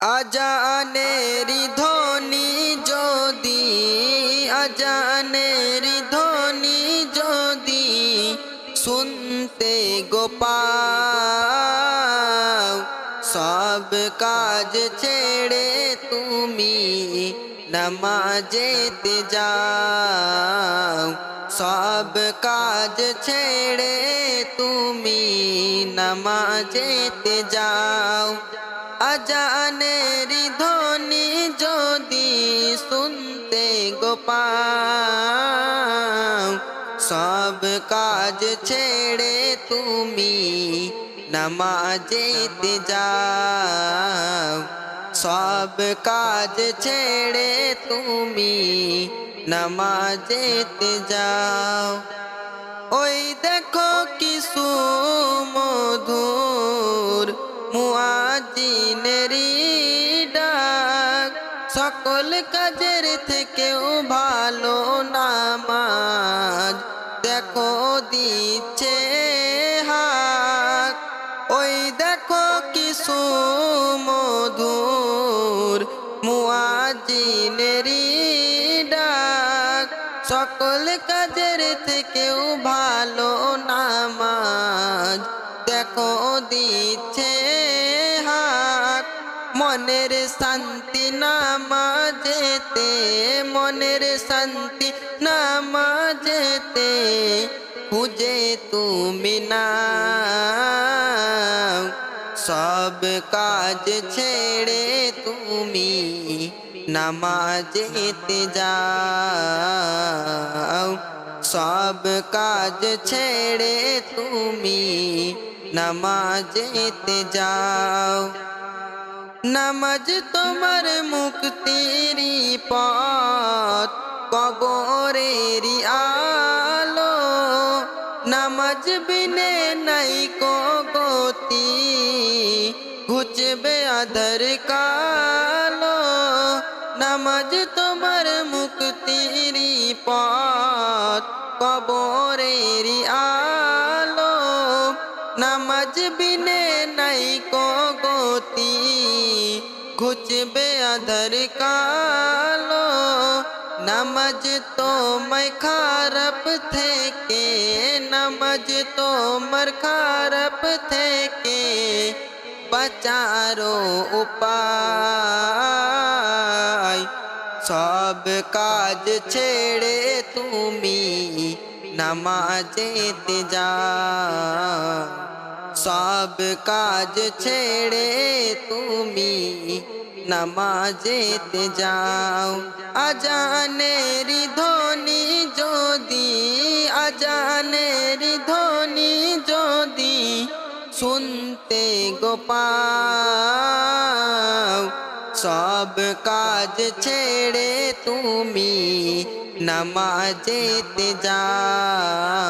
আজানের ধ্বনি যদি, আজানের ধ্বনি যদি শুনতে গোপাও সব কাজ ছেড়ে তুমি নামাজেতে যাও। সব কাজ ছেড়ে তুমি নামাজেতে যাও। আজানের ধ্বনি যদি শুনতে গোপাও সব কাজ ছেড়ে তুমি নামাজেতে যাও। সব কাজ ছেড়ে তুমি নামাজেতে যাও। ওই দেখো কি সুমধুর মুআজিনেরি ডাক। সকল কাজের থেকেও ভালো নামাজ। দেখো দিচ্ছে হাক। ওই দেখো কি সুমধুর মুআজিনেরি ডাক। সকল কাজের থেকেও ভালো নামাজ। দেখো দিচ্ছে মনের শান্তি নামাজেতে, মনের শান্তি নামাজেতে খুঁজে তুমি না। সব কাজ ছেড়ে তুমি নামাজেতে যাও। সব কাজ ছেড়ে তুমি নামাজেতে যাও। নামাজ তোমার মুক্তির পথ, কবরেরই আলো। নামাজ বিনে নাই কো গতি ঘুচবে আধার কালো। নামাজ তোমার মুক্তির পথ, কবরেরই আলো। নামাজ বিনে নাই কো গতি ঘুচবে আধার কালো। নামাজ তোমায় খারাপ থেকে। নামাজ তোমার খারাপ থেকে। বাঁচারো উপায়। সব কাজ ছেড়ে তুমি নামাজেতে যাও সব কাজ ছেড়ে তুমি নামাজেতে যাও। আজানের ধ্বনি যদি, আজানের ধ্বনি যদি শুনতে গোপাও সব কাজ ছেড়ে তুমি নামাজেতে যাও।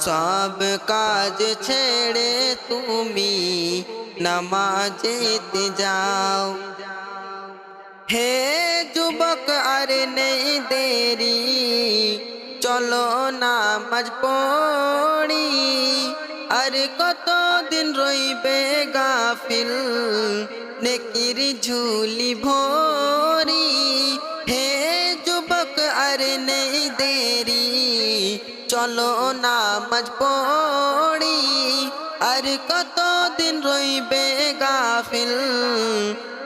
সব কাজ ছেড়ে তুমি নামাজেতে যাও। হে যুবক, আর নেই দেরি, চলো নামাজ পড়ি। আর কতদিন রইবে গাফিল, নেকির ঝুলি ভরি। হে যুবক, আর নেই দেরি চলো নামাজ পড়ি। আর কতদিন রইবে গাফিল?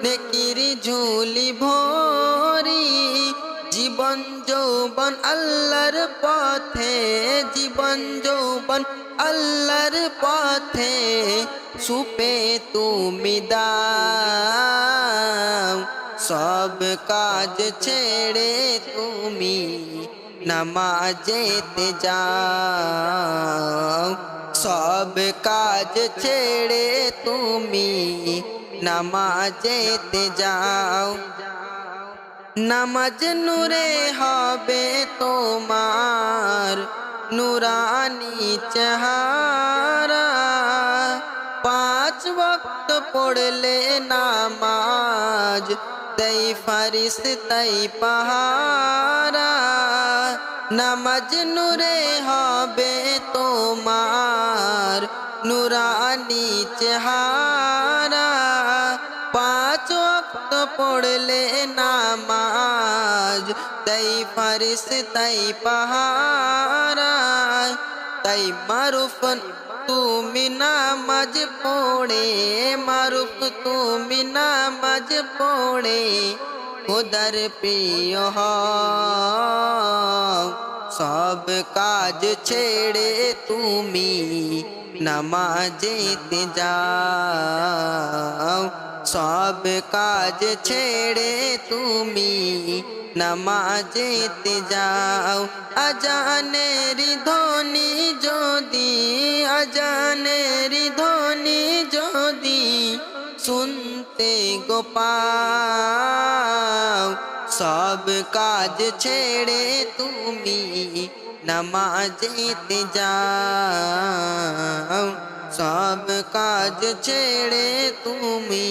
নেকির ঝুলি ভরি। জীবন যৌবন আল্লাহর পথে। জীবন যৌবন আল্লাহর পথে। সুপে তুমি দাও। সব কাজ ছেড়ে তুমি নামাজেতে যাও সব কাজ ছেড়ে তুমি নামাজেতে যাও নামাজ নূরে হবে তোমার নুরানি চেহারা। পাঁচ বক্ত পড়লে নামাজ তাই ফারিস তাই পাহারা। নামাজ নূরে হবে তোমার নুরানি চেহারা। পা পড়লে নামাজ, তাই ফারিস, তাই পাহারা। তাই মারুফ, তুমি নামাজ পড়ে, মারুফ, তুমি নামাজ পড়ে। খুদার প্রিয় সব কাজ ছেড়ে তুমি নামাজেতে যাও সব কাজ ছেড়ে তুমি নামাজেতে যাও আজানের ধ্বনি যদি আজানের ধ্বনি যদি শুনতে গোপাও সব কাজ ছেড়ে তুমি নমাজেতে যাও। সব কাজ ছেড়ে তুমি